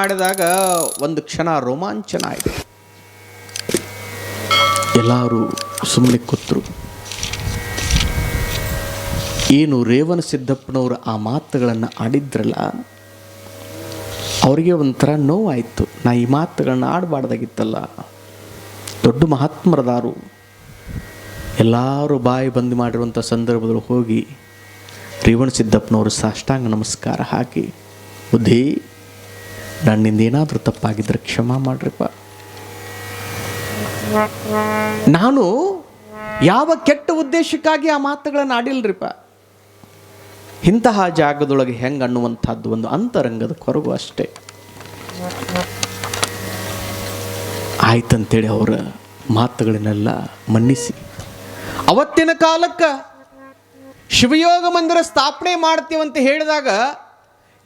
ಮಾಡಿದಾಗ ಒಂದು ಕ್ಷಣ ರೋಮಾಂಚನ ಆಯಿತು ಎಲ್ಲರೂ ಸುಮ್ಮನೆ ಕೂತರು. ಏನು ರೇವಣ ಸಿದ್ದಪ್ಪನವರು ಆ ಮಾತುಗಳನ್ನು ಆಡಿದ್ರಲ್ಲ, ಅವರಿಗೆ ಒಂಥರ ನೋವಾಯಿತು. ನಾ ಈ ಮಾತುಗಳನ್ನು ಆಡಬಾರ್ದಾಗಿತ್ತಲ್ಲ. ದೊಡ್ಡ ಮಹಾತ್ಮರದಾರು. ಎಲ್ಲರೂ ಬಾಯಿ ಬಂದ್ ಮಾಡಿರುವಂಥ ಸಂದರ್ಭದಲ್ಲಿ ಹೋಗಿ ರೇವಣ ಸಿದ್ದಪ್ಪನವರು ಸಾಷ್ಟಾಂಗ ನಮಸ್ಕಾರ ಹಾಕಿ, ಬುದ್ಧಿ ನನ್ನಿಂದ ಏನಾದರೂ ತಪ್ಪಾಗಿದ್ದರೆ ಕ್ಷಮ ಮಾಡ್ರಿಪ್ಪ. ನಾನು ಯಾವ ಕೆಟ್ಟ ಉದ್ದೇಶಕ್ಕಾಗಿ ಆ ಮಾತುಗಳನ್ನು ಆಡಿಲ್ರಿಪ್ಪ. ಇಂತಹ ಜಾಗದೊಳಗೆ ಹೆಂಗೆ ಅನ್ನುವಂಥದ್ದು ಒಂದು ಅಂತರಂಗದ ಕೊರಗು ಅಷ್ಟೇ. ಆಯ್ತಂತೇಳಿ ಅವರ ಮಾತುಗಳನ್ನೆಲ್ಲ ಮನ್ನಿಸಿ. ಅವತ್ತಿನ ಕಾಲಕ್ಕೆ ಶಿವಯೋಗ ಮಂದಿರ ಸ್ಥಾಪನೆ ಮಾಡ್ತೀವಂತ ಹೇಳಿದಾಗ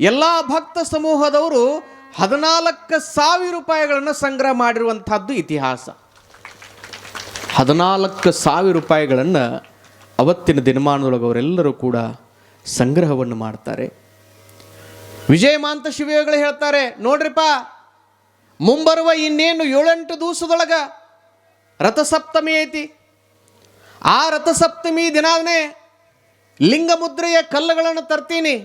ಎಲ್ಲ ಭಕ್ತ ಸಮೂಹದವರು ಹದಿನಾಲ್ಕು ಸಾವಿರ ರೂಪಾಯಿಗಳನ್ನು ಸಂಗ್ರಹ ಮಾಡಿರುವಂಥದ್ದು ಇತಿಹಾಸ. ಹದಿನಾಲ್ಕು ಸಾವಿರ ರೂಪಾಯಿಗಳನ್ನು ಅವತ್ತಿನ ದಿನಮಾನದೊಳಗೆ ಅವರೆಲ್ಲರೂ ಕೂಡ ಸಂಗ್ರಹವನ್ನು ಮಾಡ್ತಾರೆ. ವಿಜಯಮಾಂತ ಶಿವಯೋಗಿಗಳು ಹೇಳ್ತಾರೆ, ನೋಡ್ರಿಪ್ಪ, ಮುಂಬರುವ ಇನ್ನೇನು ಏಳೆಂಟು ದಿವಸದೊಳಗ ರಥಸಪ್ತಮಿ ಐತಿ. ಆ ರಥಸಪ್ತಮಿ ದಿನಾನೇ ಲಿಂಗಮುದ್ರೆಯ ಕಲ್ಲುಗಳನ್ನು ತರ್ತೀನಿ.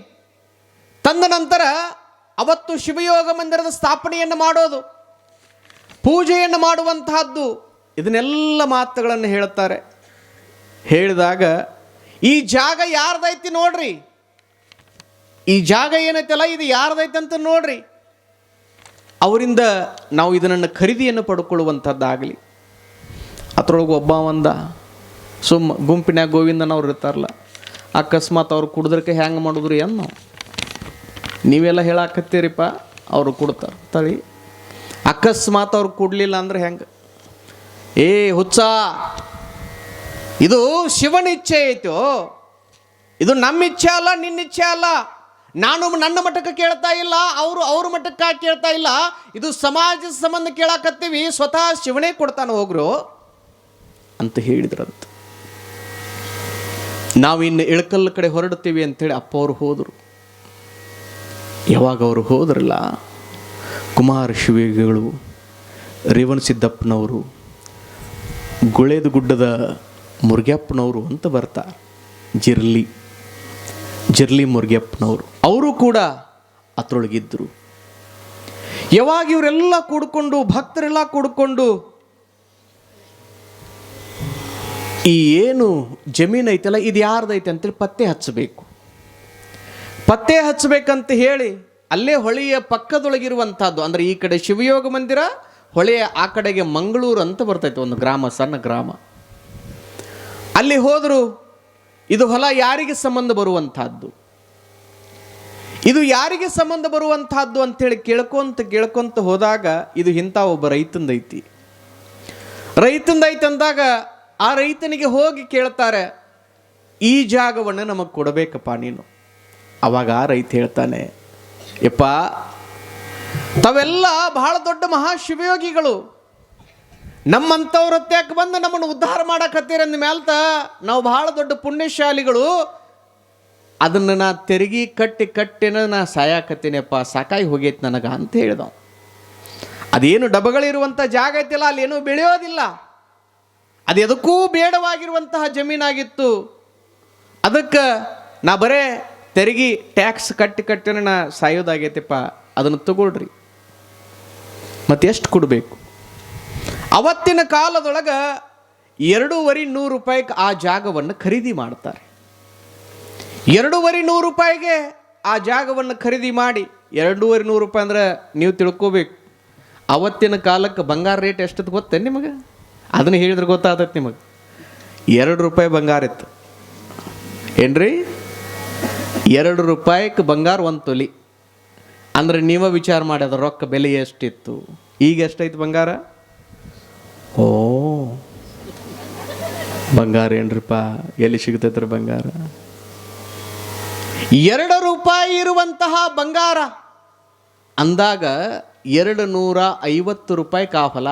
ತಂದ ನಂತರ ಅವತ್ತು ಶಿವಯೋಗ ಮಂದಿರದ ಸ್ಥಾಪನೆಯನ್ನು ಮಾಡೋದು, ಪೂಜೆಯನ್ನು ಮಾಡುವಂತಹದ್ದು, ಇದನ್ನೆಲ್ಲ ಮಾತುಗಳನ್ನು ಹೇಳುತ್ತಾರೆ. ಹೇಳಿದಾಗ, ಈ ಜಾಗ ಯಾರ್ದೈತಿ ನೋಡ್ರಿ. ಈ ಜಾಗ ಏನೈತಲ್ಲ, ಇದು ಯಾರ್ದೈತೆ ಅಂತ ನೋಡ್ರಿ. ಅವರಿಂದ ನಾವು ಇದನ್ನು ಖರೀದಿಯನ್ನು ಪಡ್ಕೊಳ್ಳುವಂಥದ್ದಾಗಲಿ ಅದ್ರೊಳಗೆ ಒಬ್ಬ ಒಂದ, ಸುಮ್ಮ ಗುಂಪಿನ್ಯಾಗ ಗೋವಿಂದನವ್ರು ಇರ್ತಾರಲ್ಲ, ಅಕಸ್ಮಾತ್ ಅವ್ರು ಕುಡಿದ್ರಕ್ಕೆ ಹೆಂಗೆ ಮಾಡಿದ್ರು ಏನು ನೀವೆಲ್ಲ ಹೇಳಾಕತ್ತೀರಿಪ್ಪ, ಅವರು ಕೊಡ್ತಾರೆ. ತಳಿ. ಅಕಸ್ಮಾತ್ ಅವ್ರು ಕೊಡಲಿಲ್ಲ ಅಂದ್ರೆ ಹೆಂಗೆ? ಏ, ಹುಚ್ಚ! ಇದು ಶಿವನ ಇಚ್ಛೆ ಐತೋ? ಇದು ನಮ್ಮ ಇಚ್ಛೆ ಅಲ್ಲ, ನಿನ್ನ ಇಚ್ಛೆ ಅಲ್ಲ. ನಾನು ನನ್ನ ಮಟ್ಟಕ್ಕೆ ಕೇಳ್ತಾ ಇಲ್ಲ, ಅವರು ಅವ್ರ ಮಟ್ಟಕ್ಕೆ ಕೇಳ್ತಾ ಇಲ್ಲ. ಇದು ಸಮಾಜದ ಸಂಬಂಧ ಕೇಳಾಕತ್ತೀವಿ, ಸ್ವತಃ ಶಿವನೇ ಕೊಡ್ತಾನೆ ಹೋಗ್ರು ಅಂತ ಹೇಳಿದ್ರಂತ. ನಾವು ಇನ್ನು ಇಳಕಲ್ಲ ಕಡೆ ಹೊರಡ್ತೀವಿ ಅಂತೇಳಿ ಅಪ್ಪ ಅವರು ಹೋದರು. ಯಾವಾಗ ಅವರು ಹೋದ್ರಲ್ಲ, ಕುಮಾರ ಶಿವಿಗಳು ರೇವಣ ಸಿದ್ದಪ್ಪನವರು, ಗುಳೇದ ಗುಡ್ಡದ ಮುರುಗ್ಯಪ್ಪನವರು ಅಂತ ಬರ್ತಾರೆ. ಜಿರ್ಲಿ ಜಿರ್ಲಿ ಮುರುಗ್ಯಪ್ಪನವರು. ಅವರು ಕೂಡ ಅದ್ರೊಳಗಿದ್ದರು ಯಾವಾಗ ಇವರೆಲ್ಲ ಕೂಡಿಕೊಂಡು, ಭಕ್ತರೆಲ್ಲ ಕೂಡಿಕೊಂಡು, ಈ ಏನು ಜಮೀನು ಐತಲ್ಲ ಇದು ಯಾರ್ದೈತೆ ಅಂತೇಳಿ ಪತ್ತೆ ಹಚ್ಚಬೇಕು. ಪತ್ತೆ ಹಚ್ಚಬೇಕಂತ ಹೇಳಿ ಅಲ್ಲೇ ಹೊಳೆಯ ಪಕ್ಕದೊಳಗಿರುವಂಥದ್ದು ಅಂದರೆ ಈ ಕಡೆ ಶಿವಯೋಗ ಮಂದಿರ, ಹೊಳೆಯ ಆ ಕಡೆಗೆ ಮಂಗಳೂರು ಅಂತ ಬರ್ತೈತೆ ಒಂದು ಗ್ರಾಮ, ಸಣ್ಣ ಗ್ರಾಮ. ಅಲ್ಲಿ ಹೋದರು ಇದು ಹೊಲ ಯಾರಿಗೆ ಸಂಬಂಧ ಬರುವಂತಹದ್ದು? ಇದು ಯಾರಿಗೆ ಸಂಬಂಧ ಬರುವಂತಹದ್ದು ಅಂತೇಳಿ ಕೇಳ್ಕೊಂತ ಕೇಳ್ಕೊಂತ ಹೋದಾಗ ಇದು ಇಂಥ ಒಬ್ಬ ರೈತಂದೈತಿ. ರೈತಂದೈತೆ ಅಂದಾಗ ಆ ರೈತನಿಗೆ ಹೋಗಿ ಕೇಳ್ತಾರೆ, ಈ ಜಾಗವನ್ನು ನಮಗೆ ಕೊಡಬೇಕಪ್ಪ ನೀನು. ಅವಾಗ ರೈತ ಹೇಳ್ತಾನೆ, ಯಪ್ಪ, ತಾವೆಲ್ಲ ಬಹಳ ದೊಡ್ಡ ಮಹಾಶಿವಯೋಗಿಗಳು. ನಮ್ಮಂಥವ್ರ ಹತ್ಯಾಕೆ ಬಂದು ನಮ್ಮನ್ನು ಉದ್ಧಾರ ಮಾಡಕತ್ತೀರ ಅಂದ ಮ್ಯಾಲ್ತ ನಾವು ಬಹಳ ದೊಡ್ಡ ಪುಣ್ಯಶಾಲಿಗಳು. ಅದನ್ನು ನಾ ತೆರಿಗೆ ಕಟ್ಟಿ ಕಟ್ಟಿನ ನಾ ಸಾಯಾಕತ್ತೀನಪ್ಪ, ಸಾಕಾಗಿ ಹೋಗೈತೆ ನನಗೆ ಅಂತ ಹೇಳ್ದ ಅದೇನು ಡಬಗಳಿರುವಂಥ ಜಾಗ ಐತಿಲ್ಲ, ಅಲ್ಲಿ ಏನೂ ಬೆಳೆಯೋದಿಲ್ಲ. ಅದು ಎದಕ್ಕೂ ಬೇಡವಾಗಿರುವಂತಹ ಜಮೀನಾಗಿತ್ತು. ಅದಕ್ಕೆ ನಾ ಬರೇ ತೆರಿಗೆ ಟ್ಯಾಕ್ಸ್ ಕಟ್ಟಿ ಕಟ್ಟಿನ ನಾ ಸಾಯೋದಾಗೈತಿಪ್ಪ, ಅದನ್ನು ತಗೊಳ್ರಿ. ಮತ್ತೆ ಎಷ್ಟು ಕೊಡಬೇಕು? ಅವತ್ತಿನ ಕಾಲದೊಳಗೆ ಎರಡೂವರೆ ನೂರು ರೂಪಾಯಿಗೆ ಆ ಜಾಗವನ್ನು ಖರೀದಿ ಮಾಡ್ತಾರೆ. ಎರಡೂವರೆ ನೂರು ರೂಪಾಯಿಗೆ ಆ ಜಾಗವನ್ನು ಖರೀದಿ ಮಾಡಿ, ಎರಡೂವರೆ ನೂರು ರೂಪಾಯಿ ಅಂದ್ರೆ ನೀವು ತಿಳ್ಕೋಬೇಕು. ಅವತ್ತಿನ ಕಾಲಕ್ಕೆ ಬಂಗಾರ ರೇಟ್ ಎಷ್ಟದ್ದು ಗೊತ್ತೆ ನಿಮಗೆ? ಅದನ್ನು ಹೇಳಿದ್ರೆ ಗೊತ್ತಾಗತ್ತೆ ನಿಮಗೆ. ಎರಡು ರೂಪಾಯಿ ಬಂಗಾರ ಇತ್ತು. ಏನ್ರಿ? ಎರಡು ರೂಪಾಯಿಗೆ ಬಂಗಾರ ಒಂದು ತೊಲಿ. ಅಂದ್ರೆ ನೀವ ವಿಚಾರ ಮಾಡಿ ಅದ್ರ ರೊಕ್ಕ ಬೆಲೆ ಎಷ್ಟಿತ್ತು? ಈಗ ಎಷ್ಟೈತೆ ಬಂಗಾರ? ಓ. ಬಂಗಾರ ಏನ್ರಿಪ್ಪ? ಎಲ್ಲಿ ಸಿಗ್ತೈತ್ರಿ ಬಂಗಾರ? ಎರಡು ರೂಪಾಯಿ ಇರುವಂತಹ ಬಂಗಾರ. ಅಂದಾಗ ಎರಡು ನೂರ ಐವತ್ತು ರೂಪಾಯಿ ಕಾಫಲ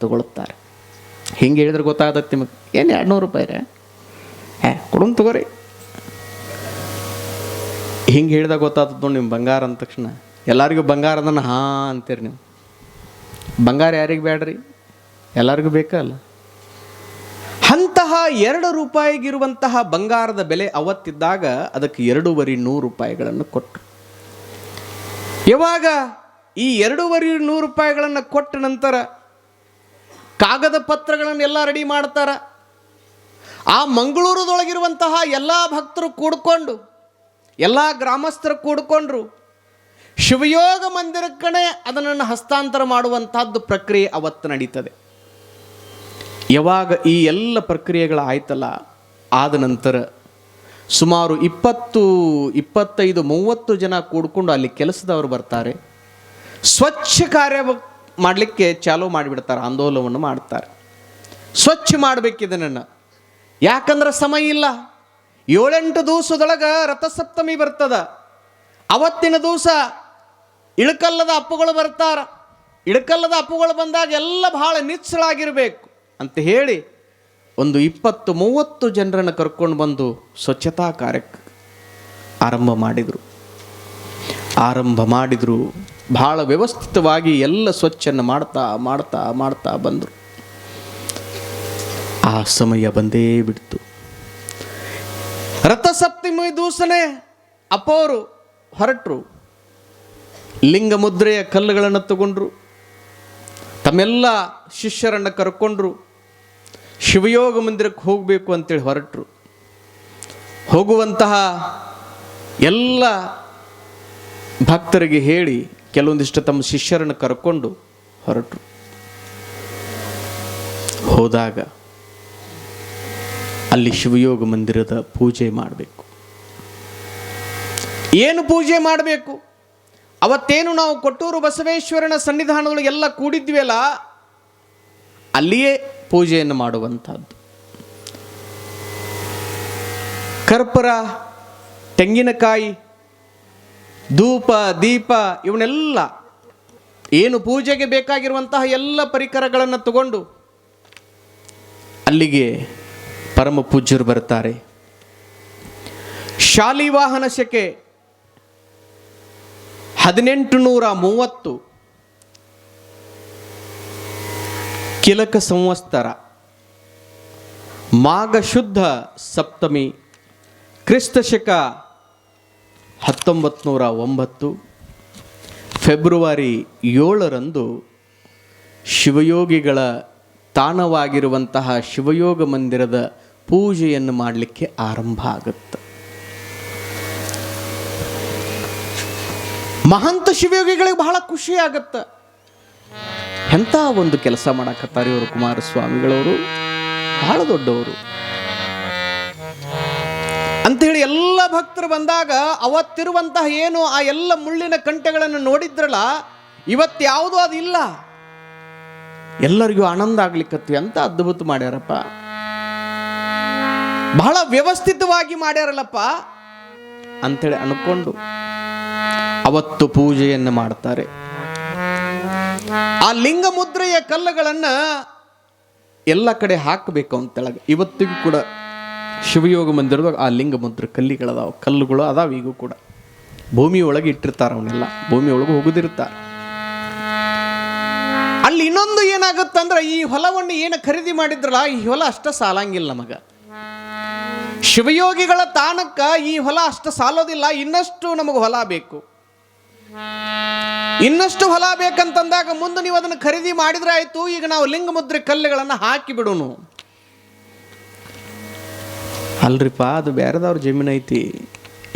ತಗೊಳ್ತಾರೆ. ಹಿಂಗೆ ಹೇಳಿದ್ರೆ ಗೊತ್ತಾಗತ್ತೆ ನಿಮಗೆ. ಏನು ಎರಡು ನೂರು ರೂಪಾಯಿ ರೀ? ಏ ಕೊಡೋನ್ ತಗೋರಿ. ಹಿಂಗೆ ಹೇಳಿದಾಗ ಗೊತ್ತಾಗ್ತದೆ ನೋಡಿ ನಿಮ್ಮ ಬಂಗಾರ ಅಂದ ತಕ್ಷಣ. ಎಲ್ಲರಿಗೂ ಬಂಗಾರದನ್ನ ಹಾ ಅಂತೀರಿ ನೀವು. ಬಂಗಾರ ಯಾರಿಗೆ ಬೇಡ್ರಿ ಎಲ್ಲರಿಗೂ ಬೇಕಲ್ಲ ಅಂತಹ ಎರಡು ರೂಪಾಯಿಗಿರುವಂತಹ ಬಂಗಾರದ ಬೆಲೆ ಅವತ್ತಿದ್ದಾಗ ಅದಕ್ಕೆ ಎರಡೂವರೆ ನೂರು ರೂಪಾಯಿಗಳನ್ನು ಕೊಟ್ಟರು ಯಾವಾಗ ಈ ಎರಡೂವರೆ ನೂರು ರೂಪಾಯಿಗಳನ್ನು ಕೊಟ್ಟ ನಂತರ ಕಾಗದ ಪತ್ರಗಳನ್ನೆಲ್ಲ ರೆಡಿ ಮಾಡ್ತಾರ. ಆ ಮಂಗಳೂರದೊಳಗಿರುವಂತಹ ಎಲ್ಲ ಭಕ್ತರು ಕೂಡ್ಕೊಂಡು ಎಲ್ಲ ಗ್ರಾಮಸ್ಥರು ಕೂಡಿಕೊಂಡ್ರು. ಶಿವಯೋಗ ಮಂದಿರ ಕಡೆ ಅದನ್ನು ಹಸ್ತಾಂತರ ಮಾಡುವಂಥದ್ದು ಪ್ರಕ್ರಿಯೆ ಅವತ್ತು ನಡೀತದೆ. ಯಾವಾಗ ಈ ಎಲ್ಲ ಪ್ರಕ್ರಿಯೆಗಳು ಆಯ್ತಲ್ಲ, ಆದ ನಂತರ ಸುಮಾರು ಇಪ್ಪತ್ತು, ಇಪ್ಪತ್ತೈದು, ಮೂವತ್ತು ಜನ ಕೂಡಿಕೊಂಡು ಅಲ್ಲಿ ಕೆಲಸದವರು ಬರ್ತಾರೆ. ಸ್ವಚ್ಛ ಕಾರ್ಯ ಮಾಡಲಿಕ್ಕೆ ಚಾಲೂ ಮಾಡಿಬಿಡ್ತಾರೆ, ಆಂದೋಲನವನ್ನು ಮಾಡ್ತಾರೆ. ಸ್ವಚ್ಛ ಮಾಡಬೇಕಿದನನ್ನು ಯಾಕಂದ್ರೆ ಸಮಯ ಇಲ್ಲ. ಏಳೆಂಟು ದಿವಸದೊಳಗೆ ರಥಸಪ್ತಮಿ ಬರ್ತದ. ಅವತ್ತಿನ ದಿವಸ ಇಳಕಲ್ಲದ ಅಪ್ಪುಗಳು ಬರ್ತಾರ. ಇಳಕಲ್ಲದ ಅಪ್ಪುಗಳು ಬಂದಾಗ ಎಲ್ಲ ಬಹಳ ನಿಚ್ಚಳಾಗಿರಬೇಕು ಅಂತ ಹೇಳಿ ಒಂದು ಇಪ್ಪತ್ತು ಮೂವತ್ತು ಜನರನ್ನು ಕರ್ಕೊಂಡು ಬಂದು ಸ್ವಚ್ಛತಾ ಕಾರ್ಯಕ್ಕೆ ಆರಂಭ ಮಾಡಿದರು. ಆರಂಭ ಮಾಡಿದರು. ಭಾಳ ವ್ಯವಸ್ಥಿತವಾಗಿ ಎಲ್ಲ ಸ್ವಚ್ಛನ್ನು ಮಾಡ್ತಾ ಮಾಡ್ತಾ ಮಾಡ್ತಾ ಬಂದರು. ಆ ಸಮಯ ಬಂದೇ ಬಿಡ್ತು. ರಥಸಪ್ತಮಿ ದೂಸನೆ ಅಪ್ಪವರು ಹೊರಟರು. ಲಿಂಗ ಮುದ್ರೆಯ ಕಲ್ಲುಗಳನ್ನು ತಗೊಂಡ್ರು. ತಮ್ಮೆಲ್ಲ ಶಿಷ್ಯರನ್ನು ಕರ್ಕೊಂಡ್ರು. ಶಿವಯೋಗ ಮಂದಿರಕ್ಕೆ ಹೋಗಬೇಕು ಅಂತೇಳಿ ಹೊರಟರು. ಹೋಗುವಂತಹ ಎಲ್ಲ ಭಕ್ತರಿಗೆ ಹೇಳಿ ಕೆಲವೊಂದಿಷ್ಟು ತಮ್ಮ ಶಿಷ್ಯರನ್ನು ಕರ್ಕೊಂಡು ಹೊರಟರು. ಹೋದಾಗ ಅಲ್ಲಿ ಶಿವಯೋಗ ಮಂದಿರದ ಪೂಜೆ ಮಾಡಬೇಕು. ಏನು ಪೂಜೆ ಮಾಡಬೇಕು? ಅವತ್ತೇನು ನಾವು ಕೊಟ್ಟೂರು ಬಸವೇಶ್ವರನ ಸನ್ನಿಧಾನದೊಳಗೆ ಎಲ್ಲ ಕೂಡಿದ್ವಿಯಲ್ಲ, ಅಲ್ಲಿಯೇ ಪೂಜೆಯನ್ನು ಮಾಡುವಂಥದ್ದು. ಕರ್ಪೂರ, ತೆಂಗಿನಕಾಯಿ, ಧೂಪ, ದೀಪ, ಇವನ್ನೆಲ್ಲ ಏನು ಪೂಜೆಗೆ ಬೇಕಾಗಿರುವಂತಹ ಎಲ್ಲ ಪರಿಕರಗಳನ್ನು ತಗೊಂಡು ಅಲ್ಲಿಗೆ ಪರಮ ಪೂಜ್ಯರು ಬರ್ತಾರೆ ಶಾಲಿವಾಹನ ಶಕೆ ಹದಿನೆಂಟು ನೂರ ಮೂವತ್ತು ಕಿಲಕ ಸಂವತ್ಸರ ಮಾಘ ಶುದ್ಧ ಸಪ್ತಮಿ ಕ್ರಿಸ್ತ ಶಕ ಹತ್ತೊಂಬತ್ತು ನೂರ ಒಂಬತ್ತು ಫೆಬ್ರವರಿ ಏಳರಂದು ಶಿವಯೋಗಿಗಳ ತಾಣವಾಗಿರುವಂತಹ ಶಿವಯೋಗ ಮಂದಿರದ ಪೂಜೆಯನ್ನು ಮಾಡಲಿಕ್ಕೆ ಆರಂಭ ಆಗುತ್ತೆ. ಮಹಂತ ಶಿವಯೋಗಿಗಳಿಗೆ ಬಹಳ ಖುಷಿ ಆಗತ್ತ. ಎಂಥ ಒಂದು ಕೆಲಸ ಮಾಡಕತ್ತಾರೆ ಇವರು ಕುಮಾರಸ್ವಾಮಿಗಳವರು. ಬಹಳ ದೊಡ್ಡವರು. ಅಂಥೇಳಿ ಎಲ್ಲ ಭಕ್ತರು ಬಂದಾಗ ಅವತ್ತಿರುವಂತಹ ಏನು ಆ ಎಲ್ಲ ಮುಳ್ಳಿನ ಕಂಟೆಗಳನ್ನು ನೋಡಿದ್ರಲ್ಲ, ಇವತ್ತು ಅದಿಲ್ಲ. ಎಲ್ಲರಿಗೂ ಆನಂದ ಆಗ್ಲಿಕ್ಕತ್ತಿ ಅಂತ ಅದ್ಭುತ ಮಾಡ್ಯಾರಪ್ಪ. ಬಹಳ ವ್ಯವಸ್ಥಿತವಾಗಿ ಮಾಡ್ಯಾರಲ್ಲಪ್ಪ ಅಂಥೇಳಿ ಅನ್ಕೊಂಡು ಅವತ್ತು ಪೂಜೆಯನ್ನು ಮಾಡ್ತಾರೆ. ಆ ಲಿಂಗ ಮುದ್ರೆಯ ಕಲ್ಲುಗಳನ್ನು ಎಲ್ಲ ಕಡೆ ಹಾಕಬೇಕು ಅಂತೇಳಾಗ. ಇವತ್ತಿಗೂ ಕೂಡ ಶಿವಯೋಗ ಮಂದಿರದಾಗ ಆ ಲಿಂಗ ಮುದ್ರೆ ಕಲ್ಲಿಗಳದಾವ, ಕಲ್ಲುಗಳು ಅದಾವ ಈಗೂ ಕೂಡ. ಭೂಮಿ ಇಟ್ಟಿರ್ತಾರ ಅವನ್ನೆಲ್ಲ ಭೂಮಿ ಒಳಗೆ ಹೋಗುದಿರ್ತಾರ ಅಲ್ಲಿ ಇನ್ನೊಂದು ಏನಾಗುತ್ತಂದ್ರೆ ಈ ಹೊಲವನ್ನು ಏನು ಖರೀದಿ ಮಾಡಿದ್ರಲ್ಲ, ಈ ಹೊಲ ಅಷ್ಟ ಸಾಲಂಗಿಲ್ಲ ನಮಗ. ಶಿವಯೋಗಿಗಳ ತಾಣಕ್ಕ ಈ ಹೊಲ ಅಷ್ಟು ಸಾಲೋದಿಲ್ಲ, ಇನ್ನಷ್ಟು ನಮಗೆ ಹೊಲ ಬೇಕು. ಇನ್ನಷ್ಟು ಹೊಲ ಬೇಕಂತಂದಾಗ ಮುಂದೆ ನೀವು ಅದನ್ನು ಖರೀದಿ ಮಾಡಿದ್ರೆ ಆಯಿತು, ಈಗ ನಾವು ಲಿಂಗ ಮುದ್ರೆ ಕಲ್ಲುಗಳನ್ನು ಹಾಕಿ ಬಿಡೋನು. ಅಲ್ರಿಪ್ಪ, ಅದು ಬೇರೆದವ್ರ ಜಮೀನು ಐತಿ.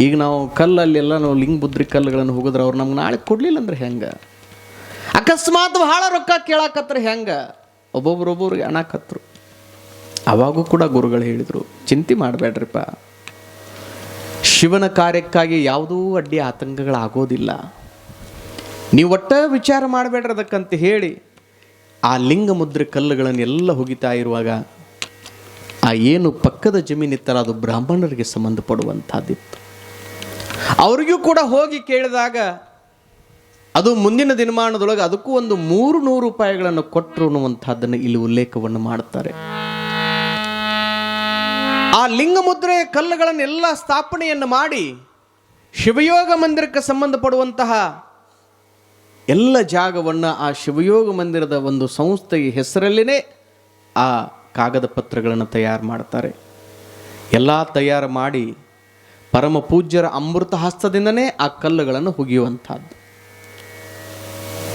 ಈಗ ನಾವು ಕಲ್ಲಲ್ಲೆಲ್ಲ ನಾವು ಲಿಂಗ ಮುದ್ರಿ ಕಲ್ಲುಗಳನ್ನು ಹೋಗಿದ್ರೆ ಅವ್ರು ನಮ್ಗೆ ನಾಳೆ ಕೊಡ್ಲಿಲ್ಲ ಅಂದ್ರೆ ಹೆಂಗೆ? ಅಕಸ್ಮಾತ್ ಬಹಳ ರೊಕ್ಕ ಕೇಳಾಕತ್ರ ಹೆಂಗೆ? ಒಬ್ಬೊಬ್ರು ಒಬ್ಬೊಬ್ರಿಗೆ ಅಣಾಕತ್ರು. ಅವಾಗೂ ಕೂಡ ಗುರುಗಳು ಹೇಳಿದರು, ಚಿಂತೆ ಮಾಡಬೇಡ್ರಿಪ್ಪ. ಶಿವನ ಕಾರ್ಯಕ್ಕಾಗಿ ಯಾವುದೂ ಅಡ್ಡಿ ಆತಂಕಗಳಾಗೋದಿಲ್ಲ. ನೀವು ಒಟ್ಟ ವಿಚಾರ ಮಾಡಬೇಡ್ರಿ ಅದಕ್ಕಂತ ಹೇಳಿ, ಆ ಲಿಂಗ ಮುದ್ರೆ ಕಲ್ಲುಗಳನ್ನೆಲ್ಲ ಹುಗಿತಾ ಇರುವಾಗ, ಆ ಏನು ಪಕ್ಕದ ಜಮೀನಿತ್ತಲ್ಲ ಅದು ಬ್ರಾಹ್ಮಣರಿಗೆ ಸಂಬಂಧಪಡುವಂಥದ್ದಿತ್ತು. ಅವರಿಗೂ ಕೂಡ ಹೋಗಿ ಕೇಳಿದಾಗ, ಅದು ಮುಂದಿನ ದಿನಮಾನದೊಳಗೆ ಅದಕ್ಕೂ ಒಂದು ಮೂರು ನೂರು ರೂಪಾಯಿಗಳನ್ನು ಕೊಟ್ಟರು ಅನ್ನುವಂಥದ್ದನ್ನು ಇಲ್ಲಿ ಉಲ್ಲೇಖವನ್ನು ಮಾಡ್ತಾರೆ. ಆ ಲಿಂಗಮುದ್ರೆ ಕಲ್ಲುಗಳನ್ನೆಲ್ಲ ಸ್ಥಾಪನೆಯನ್ನು ಮಾಡಿ ಶಿವಯೋಗ ಮಂದಿರಕ್ಕೆ ಸಂಬಂಧಪಡುವಂತಹ ಎಲ್ಲ ಜಾಗವನ್ನು ಆ ಶಿವಯೋಗ ಮಂದಿರದ ಒಂದು ಸಂಸ್ಥೆಯ ಹೆಸರಲ್ಲೇ ಆ ಕಾಗದ ಪತ್ರಗಳನ್ನು ತಯಾರು ಮಾಡ್ತಾರೆ. ಎಲ್ಲ ತಯಾರು ಮಾಡಿ ಪರಮ ಪೂಜ್ಯರ ಅಮೃತ ಹಸ್ತದಿಂದನೇ ಆ ಕಲ್ಲುಗಳನ್ನು ಹುಗಿಯುವಂಥದ್ದು.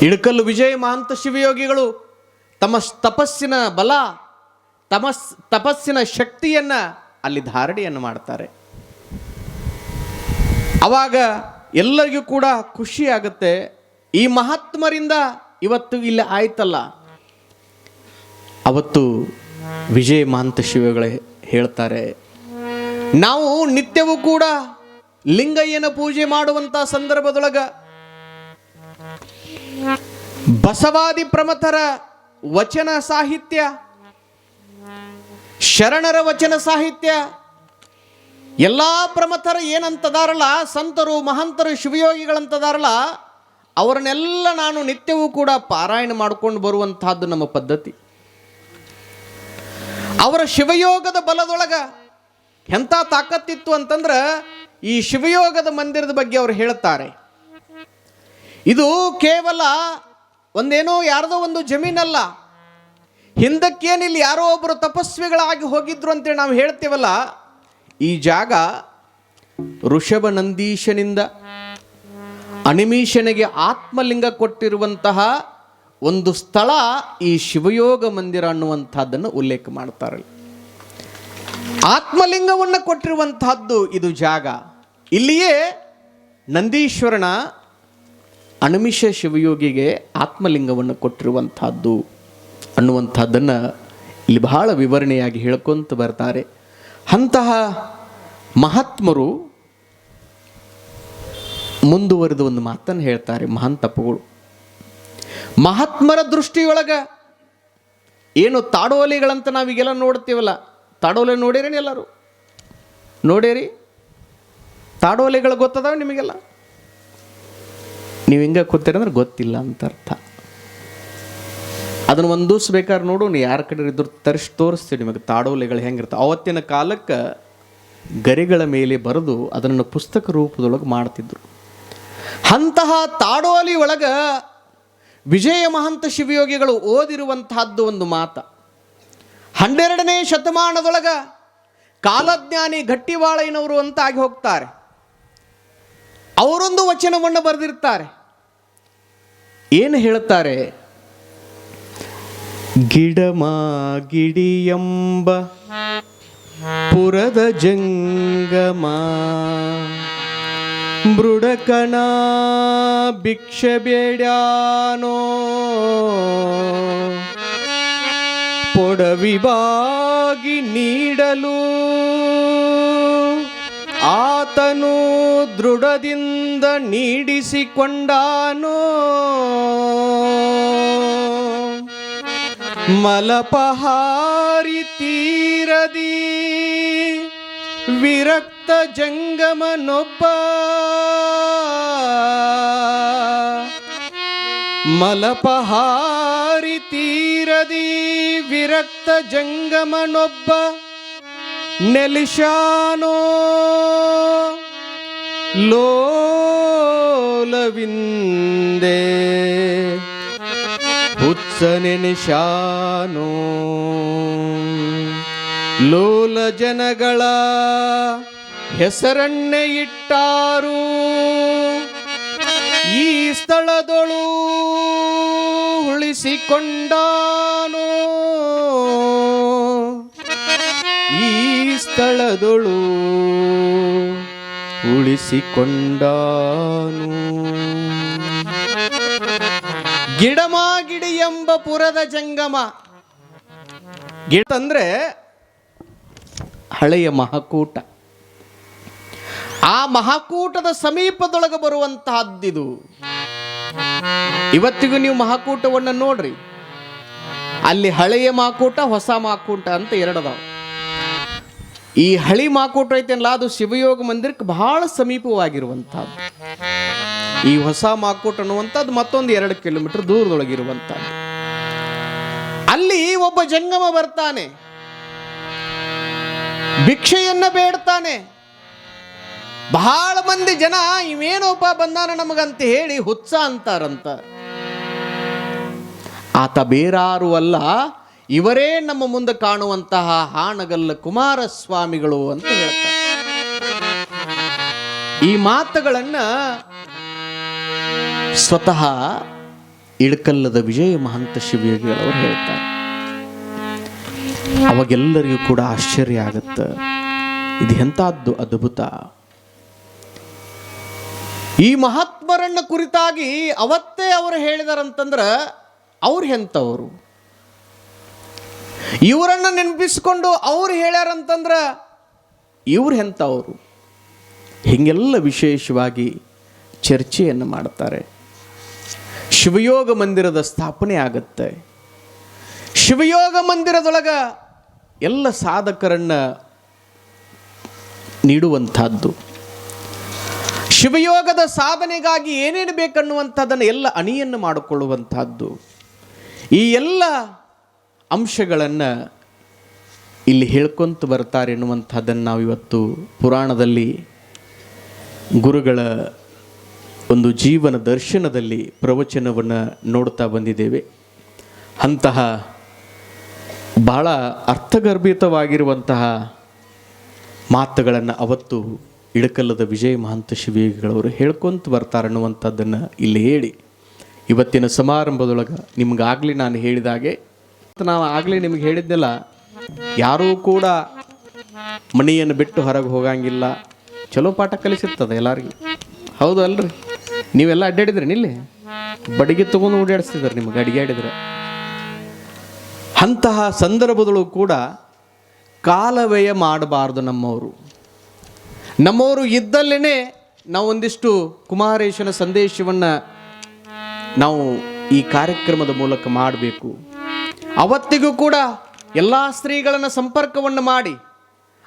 ಇಳಕಲ್ಲು ವಿಜಯ ಮಹಾಂತ ಶಿವಯೋಗಿಗಳು ತಮ್ಮ ತಪಸ್ಸಿನ ಬಲ, ತಮಸ್ ತಪಸ್ಸಿನ ಶಕ್ತಿಯನ್ನ ಅಲ್ಲಿ ಧಾರಣೆಯನ್ನು ಮಾಡ್ತಾರೆ. ಅವಾಗ ಎಲ್ಲರಿಗೂ ಕೂಡ ಖುಷಿ ಆಗುತ್ತೆ, ಈ ಮಹಾತ್ಮರಿಂದ ಇವತ್ತು ಇಲ್ಲಿ ಆಯ್ತಲ್ಲ. ಅವತ್ತು ವಿಜಯ ಮಹಂತ ಶಿವಗಳೇ ಹೇಳ್ತಾರೆ, ನಾವು ನಿತ್ಯವೂ ಕೂಡ ಲಿಂಗಯ್ಯನ ಪೂಜೆ ಮಾಡುವಂತ ಸಂದರ್ಭದೊಳಗ ಬಸವಾದಿ ಪ್ರಮಥರ ವಚನ ಸಾಹಿತ್ಯ ಶರಣರ ವಚನ ಸಾಹಿತ್ಯ. ಎಲ್ಲ ಪ್ರಮಥರು ಏನಂತದಾರಲ್ಲ, ಸಂತರು, ಮಹಂತರು, ಶಿವಯೋಗಿಗಳಂತದಾರಲ್ಲ, ಅವರನ್ನೆಲ್ಲ ನಾನು ನಿತ್ಯವೂ ಕೂಡ ಪಾರಾಯಣ ಮಾಡ್ಕೊಂಡು ಬರುವಂತಹದ್ದು ನಮ್ಮ ಪದ್ಧತಿ. ಅವರ ಶಿವಯೋಗದ ಬಲದೊಳಗ ಎಂಥ ತಾಕತ್ತಿತ್ತು ಅಂತಂದ್ರೆ, ಈ ಶಿವಯೋಗದ ಮಂದಿರದ ಬಗ್ಗೆ ಅವರು ಹೇಳ್ತಾರೆ. ಇದು ಕೇವಲ ಒಂದೇನೋ ಯಾರದೋ ಒಂದು ಜಮೀನಲ್ಲ ಹಿಂದಕ್ಕೇನಿಲ್ಲಿ ಯಾರೋ ಒಬ್ಬರು ತಪಸ್ವಿಗಳಾಗಿ ಹೋಗಿದ್ರು ಅಂತೇಳಿ ನಾವು ಹೇಳ್ತೇವಲ್ಲ, ಈ ಜಾಗ ಋಷಭ ನಂದೀಶನಿಂದ ಅನಿಮೀಶನಿಗೆ ಆತ್ಮಲಿಂಗ ಕೊಟ್ಟಿರುವಂತಹ ಒಂದು ಸ್ಥಳ ಈ ಶಿವಯೋಗ ಮಂದಿರ ಅನ್ನುವಂಥದ್ದನ್ನು ಉಲ್ಲೇಖ ಮಾಡ್ತಾರೆ. ಆತ್ಮಲಿಂಗವನ್ನು ಕೊಟ್ಟಿರುವಂತಹದ್ದು ಇದು ಜಾಗ. ಇಲ್ಲಿಯೇ ನಂದೀಶ್ವರನ ಅಣಮಿಷ ಶಿವಯೋಗಿಗೆ ಆತ್ಮಲಿಂಗವನ್ನು ಕೊಟ್ಟಿರುವಂತಹದ್ದು ಅನ್ನುವಂಥದ್ದನ್ನು ಇಲ್ಲಿ ಬಹಳ ವಿವರಣೆಯಾಗಿ ಹೇಳ್ಕೊಂತ ಬರ್ತಾರೆ. ಅಂತಹ ಮಹಾತ್ಮರು ಮುಂದುವರೆದು ಒಂದು ಮಾತನ್ನು ಹೇಳ್ತಾರೆ ಮಹಾನ್ ತಪ್ಪುಗಳು. ಮಹಾತ್ಮರ ದೃಷ್ಟಿಯೊಳಗ ಏನು ತಾಡೋಲೆಗಳಂತ ನಾವೀಗೆಲ್ಲ ನೋಡ್ತೀವಲ್ಲ? ತಾಡೋಲೆ ನೋಡಿರೇನು ಎಲ್ಲರೂ? ನೋಡಿರಿ? ತಾಡೋಲೆಗಳು ಗೊತ್ತದಾವ ನಿಮಗೆಲ್ಲ? ನೀವು ಹಿಂಗೆ ಕೂತೀರಂದ್ರೆ ಗೊತ್ತಿಲ್ಲ ಅಂತ ಅರ್ಥ. ಅದನ್ನು ಒಂದು ದಿವ್ಸ ಬೇಕಾದ್ರೆ ನೋಡು, ನೀ ಯಾರ ಕಡೆ ಇದ್ರು ತರಿಸಿ ತೋರಿಸ್ತೀವಿ. ನಿಮಗೆ ತಾಡೋಲೆಗಳು ಹೆಂಗಿರ್ತಾವೆ. ಅವತ್ತಿನ ಕಾಲಕ್ಕೆ ಗರಿಗಳ ಮೇಲೆ ಬರೆದು ಅದನ್ನು ಪುಸ್ತಕ ರೂಪದೊಳಗೆ ಮಾಡ್ತಿದ್ರು. ಅಂತಹ ತಾಡೋಲಿ ಒಳಗೆ ವಿಜಯ ಮಹಂತ ಶಿವಯೋಗಿಗಳು ಓದಿರುವಂತಹದ್ದು ಒಂದು ಮಾತ. ಹನ್ನೆರಡನೇ ಶತಮಾನದೊಳಗ ಕಾಲಜ್ಞಾನಿ ಗಟ್ಟಿವಾಳಯ್ಯನವರು ಅಂತ ಆಗಿ ಹೋಗ್ತಾರೆ. ಅವರೊಂದು ವಚನವನ್ನು ಬರೆದಿರ್ತಾರೆ. ಏನು ಹೇಳ್ತಾರೆ? ಗಿಡಮ ಗಿಡಿಯಂಬ ಪುರದ ಜಂಗಮ ಮೃಡಕನ ಭಿಕ್ಷೆ ಬೇಡ್ಯಾನೋ ಪೊಡವಿಬಾಗಿ ನೀಡಲು ಆತನು ದೃಢದಿಂದ ನೀಡಿಸಿಕೊಂಡಾನೋ. మలపహారి తీరది విరక్త జంగమ నొప్ప మలపహారి తీరది విరక్త జంగమ నొప్ప నెలిశానో లో విందే. ಹುತ್ಸನೆನಿಶಾನೋ ಲೋಲ ಜನಗಳ ಹೆಸರನ್ನೆ ಇಟ್ಟಾರು. ಈ ಸ್ಥಳದೊಳು ಉಳಿಸಿಕೊಂಡಾನು. ಈ ಸ್ಥಳದೊಳು ಉಳಿಸಿಕೊಂಡಾನು. ಗಿಡಮಾಗಿಡಿ ಎಂಬ ಪುರದ ಜಂಗಮ ಗಿಡಂದ್ರೆ ಹಳೆಯ ಮಹಾಕೂಟ. ಆ ಮಹಾಕೂಟದ ಸಮೀಪದೊಳಗೆ ಬರುವಂತಹದ್ದಿದು. ಇವತ್ತಿಗೂ ನೀವು ಮಹಾಕೂಟವನ್ನು ನೋಡ್ರಿ. ಅಲ್ಲಿ ಹಳೆಯ ಮಾಕೂಟ ಹೊಸ ಮಾಕೂಟ ಅಂತ ಎರಡದಾವ. ಈ ಹಳಿ ಮಾಕೂಟ ಐತೆನಲ್ಲ ಅದು ಶಿವಯೋಗ ಮಂದಿರಕ್ಕೆ ಬಹಳ ಸಮೀಪವಾಗಿರುವಂಥದ್ದು ಈ ಹೊಸ ಮಾಕೂಟ ಅನ್ನುವಂಥದ್ದು ಮತ್ತೊಂದು ಎರಡು ಕಿಲೋಮೀಟರ್ ದೂರದೊಳಗಿರುವಂಥದ್ದು ಅಲ್ಲಿ ಒಬ್ಬ ಜಂಗಮ ಬರ್ತಾನೆ. ಭಿಕ್ಷೆಯನ್ನ ಬೇಡ್ತಾನೆ. ಬಹಳ ಮಂದಿ ಜನ ಇವೇನೋಪ ಬಂದಾನ ನಮಗಂತ ಹೇಳಿ ಹುಚ್ಚ ಅಂತಾರಂತ. ಆತ ಬೇರಾರು ಅಲ್ಲ, ಇವರೇ ನಮ್ಮ ಮುಂದೆ ಕಾಣುವಂತಹ ಹಾನಗಲ್ಲ ಕುಮಾರಸ್ವಾಮಿಗಳು ಅಂತ ಹೇಳ್ತಾರೆ. ಈ ಮಾತುಗಳನ್ನ ಸ್ವತಃ ಇಳಕಲ್ಲದ ವಿಜಯ ಮಹಂತ ಶಿವಯೋಗಿಗಳವರು ಹೇಳ್ತಾರೆ. ಅವಾಗೆಲ್ಲರಿಗೂ ಕೂಡ ಆಶ್ಚರ್ಯ ಆಗುತ್ತೆ. ಇದು ಎಂಥದ್ದು ಅದ್ಭುತ. ಈ ಮಹಾತ್ಮರನ್ನ ಕುರಿತಾಗಿ ಅವತ್ತೇ ಅವರು ಹೇಳಿದಾರಂತಂದ್ರ ಅವ್ರು ಎಂಥವ್ರು ಇವರನ್ನ ನೆನಪಿಸ್ಕೊಂಡು ಅವ್ರು ಹೇಳ್ಯಾರಂತಂದ್ರೆ ಇವ್ರು ಎಂಥವ್ರು ಹೀಗೆಲ್ಲ ವಿಶೇಷವಾಗಿ ಚರ್ಚೆಯನ್ನು ಮಾಡ್ತಾರೆ. ಶಿವಯೋಗ ಮಂದಿರದ ಸ್ಥಾಪನೆ ಆಗತ್ತೆ. ಶಿವಯೋಗ ಮಂದಿರದೊಳಗ ಎಲ್ಲ ಸಾಧಕರನ್ನ ನೀಡುವಂಥದ್ದು. ಶಿವಯೋಗದ ಸಾಧನೆಗಾಗಿ ಏನೇನು ಬೇಕನ್ನುವಂಥದ್ದನ್ನು ಎಲ್ಲ ಅಣಿಯನ್ನು ಮಾಡಿಕೊಳ್ಳುವಂಥದ್ದು. ಈ ಎಲ್ಲ ಅಂಶಗಳನ್ನು ಇಲ್ಲಿ ಹೇಳ್ಕೊಂತ ಬರ್ತಾರೆ ಎನ್ನುವಂಥದ್ದನ್ನು ನಾವು ಇವತ್ತು ಪುರಾಣದಲ್ಲಿ ಗುರುಗಳ ಒಂದು ಜೀವನ ದರ್ಶನದಲ್ಲಿ ಪ್ರವಚನವನ್ನು ನೋಡ್ತಾ ಬಂದಿದ್ದೇವೆ. ಅಂತಹ ಬಹಳ ಅರ್ಥಗರ್ಭಿತವಾಗಿರುವಂತಹ ಮಾತುಗಳನ್ನು ಅವತ್ತು ಇಳಕಲ್ಲದ ವಿಜಯ ಮಹಂತ ಶಿವಿಗಳವರು ಹೇಳ್ಕೊಂತ ಬರ್ತಾರೆ ಅನ್ನುವಂಥದ್ದನ್ನು ಇಲ್ಲಿ ಹೇಳಿ. ಇವತ್ತಿನ ಸಮಾರಂಭದೊಳಗೆ ನಿಮಗಾಗಲಿ ನಾನು ಹೇಳಿದಾಗೆ ನಾವು ಆಗಲಿ ನಿಮಗೆ ಹೇಳಿದ್ದೆಲ್ಲ ಯಾರೂ ಕೂಡ ಮನೆಯನ್ನು ಬಿಟ್ಟು ಹೊರಗೆ ಹೋಗಂಗಿಲ್ಲ. ಚಲೋ ಪಾಠ ಕಲಿಸಿರ್ತದೆ ಎಲ್ಲರಿಗೂ. ಹೌದು ನೀವೆಲ್ಲ ಅಡ್ಡಾಡಿದ್ರಿ ನಿಲ್ಲಿ ಬಡಿಗೆ ತಗೊಂಡು ಓಡಾಡಿಸ್ತಿದ್ದಾರೆ ನಿಮ್ಗೆ ಅಡಿಗಾಡಿದ್ರೆ ಅಂತಹ ಸಂದರ್ಭದಲ್ಲೂ ಕೂಡ ಕಾಲವ್ಯಯ ಮಾಡಬಾರ್ದು ನಮ್ಮವರು. ನಮ್ಮವರು ಇದ್ದಲ್ಲೇ ನಾವು ಒಂದಿಷ್ಟು ಕುಮಾರೇಶನ ಸಂದೇಶವನ್ನು ನಾವು ಈ ಕಾರ್ಯಕ್ರಮದ ಮೂಲಕ ಮಾಡಬೇಕು. ಅವತ್ತಿಗೂ ಕೂಡ ಎಲ್ಲ ಸ್ತ್ರೀಗಳನ್ನು ಸಂಪರ್ಕವನ್ನು ಮಾಡಿ,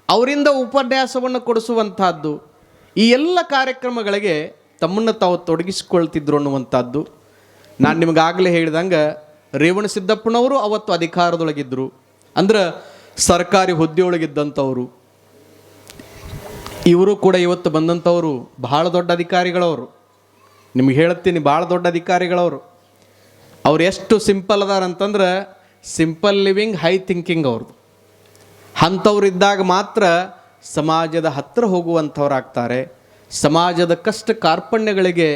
ಅವರಿಂದ ಉಪನ್ಯಾಸವನ್ನು ಕೊಡಿಸುವಂತಹದ್ದು ಈ ಎಲ್ಲ ಕಾರ್ಯಕ್ರಮಗಳಿಗೆ ತಮ್ಮನ್ನು ತಾವು ತೊಡಗಿಸಿಕೊಳ್ತಿದ್ರು ಅನ್ನುವಂಥದ್ದು. ನಾನು ನಿಮಗಾಗಲೇ ಹೇಳಿದಂಗೆ, ರೇವಣ ಸಿದ್ದಪ್ಪನವರು ಅವತ್ತು ಅಧಿಕಾರದೊಳಗಿದ್ದರು ಅಂದ್ರೆ ಸರ್ಕಾರಿ ಹುದ್ದೆಯೊಳಗಿದ್ದಂಥವರು. ಇವರು ಕೂಡ ಇವತ್ತು ಬಂದಂಥವರು ಬಹಳ ದೊಡ್ಡ ಅಧಿಕಾರಿಗಳವರು. ನಿಮ್ಗೆ ಹೇಳ್ತೀನಿ ಭಾಳ ದೊಡ್ಡ ಅಧಿಕಾರಿಗಳವರು. ಅವ್ರು ಎಷ್ಟು ಸಿಂಪಲ್ ಅದಾರ ಅಂತಂದ್ರೆ, ಸಿಂಪಲ್ ಲಿವಿಂಗ್, ಹೈ ಥಿಂಕಿಂಗ್ ಅವ್ರದ್ದು ಅಂಥವ್ರು ಇದ್ದಾಗ ಮಾತ್ರ ಸಮಾಜದ ಹತ್ತಿರ ಹೋಗುವಂಥವ್ರಾಗ್ತಾರೆ. ಸಮಾಜದ ಕಷ್ಟ ಕಾರ್ಪಣ್ಯಗಳಿಗೆ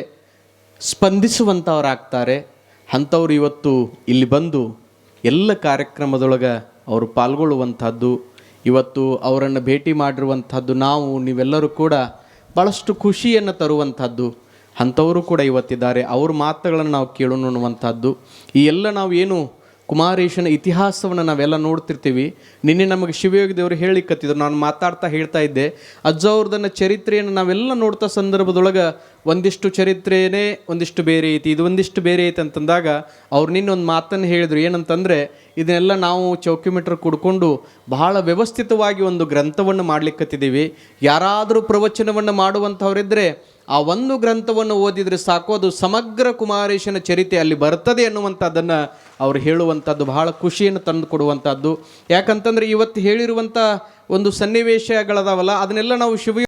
ಸ್ಪಂದಿಸುವಂಥವರಾಗ್ತಾರೆ ಅಂಥವ್ರು ಇವತ್ತು ಇಲ್ಲಿ ಬಂದು ಎಲ್ಲ ಕಾರ್ಯಕ್ರಮದೊಳಗೆ ಅವರು ಪಾಲ್ಗೊಳ್ಳುವಂಥದ್ದು, ಇವತ್ತು ಅವರನ್ನು ಭೇಟಿ ಮಾಡಿರುವಂಥದ್ದು, ನಾವು, ನೀವೆಲ್ಲರೂ ಕೂಡ ಭಾಳಷ್ಟು ಖುಷಿಯನ್ನು ತರುವಂಥದ್ದು, ಅಂಥವರು ಕೂಡ ಇವತ್ತಿದ್ದಾರೆ. ಅವ್ರ ಮಾತುಗಳನ್ನು ನಾವು ಕೇಳೋಣ ಅನ್ನುವಂಥದ್ದು ಈ ಎಲ್ಲ ನಾವು ಏನು ಕುಮಾರೇಶನ ಇತಿಹಾಸವನ್ನು ನಾವೆಲ್ಲ ನೋಡ್ತಿರ್ತೀವಿ. ನಿನ್ನೆ ನಮಗೆ ಶಿವಯೋಗಿ ದೇವರು ಹೇಳಿಕತ್ತಿದ್ರು ನಾನು ಮಾತಾಡ್ತಾ ಹೇಳ್ತಾ ಇದ್ದೆ. ಅಜ್ಜ ಅವ್ರದನ್ನ ಚರಿತ್ರೆಯನ್ನು ನಾವೆಲ್ಲ ನೋಡ್ತಾ ಸಂದರ್ಭದೊಳಗೆ ಒಂದಿಷ್ಟು ಚರಿತ್ರೆಯೇ ಒಂದಿಷ್ಟು ಬೇರೆ ಐತಿ, ಇದು ಒಂದಿಷ್ಟು ಬೇರೆ ಐತಿ ಅಂತಂದಾಗ ಅವ್ರು ನಿನ್ನೊಂದು ಮಾತನ್ನು ಹೇಳಿದ್ರು. ಏನಂತಂದರೆ, ಇದನ್ನೆಲ್ಲ ನಾವು ಚೌಕಿಮೀಟರ್ ಕುಡ್ಕೊಂಡು ಬಹಳ ವ್ಯವಸ್ಥಿತವಾಗಿ ಒಂದು ಗ್ರಂಥವನ್ನು ಮಾಡ್ಲಿಕ್ಕತ್ತಿದ್ದೀವಿ ಯಾರಾದರೂ ಪ್ರವಚನವನ್ನು ಮಾಡುವಂಥವರಿದ್ದರೆ ಆ ಒಂದು ಗ್ರಂಥವನ್ನು ಓದಿದರೆ ಸಾಕು, ಅದು ಸಮಗ್ರ ಕುಮಾರೇಶನ ಚರಿತೆ ಅಲ್ಲಿ ಬರ್ತದೆ ಅನ್ನುವಂಥದ್ದನ್ನು ಅವ್ರು ಹೇಳುವಂಥದ್ದು, ಬಹಳ ಖುಷಿಯನ್ನು ತಂದು ಕೊಡುವಂಥದ್ದು. ಯಾಕಂತಂದರೆ ಇವತ್ತು ಹೇಳಿರುವಂಥ ಒಂದು ಸನ್ನಿವೇಶಗಳದಾವಲ್ಲ, ಅದನ್ನೆಲ್ಲ ನಾವು ಶಿವ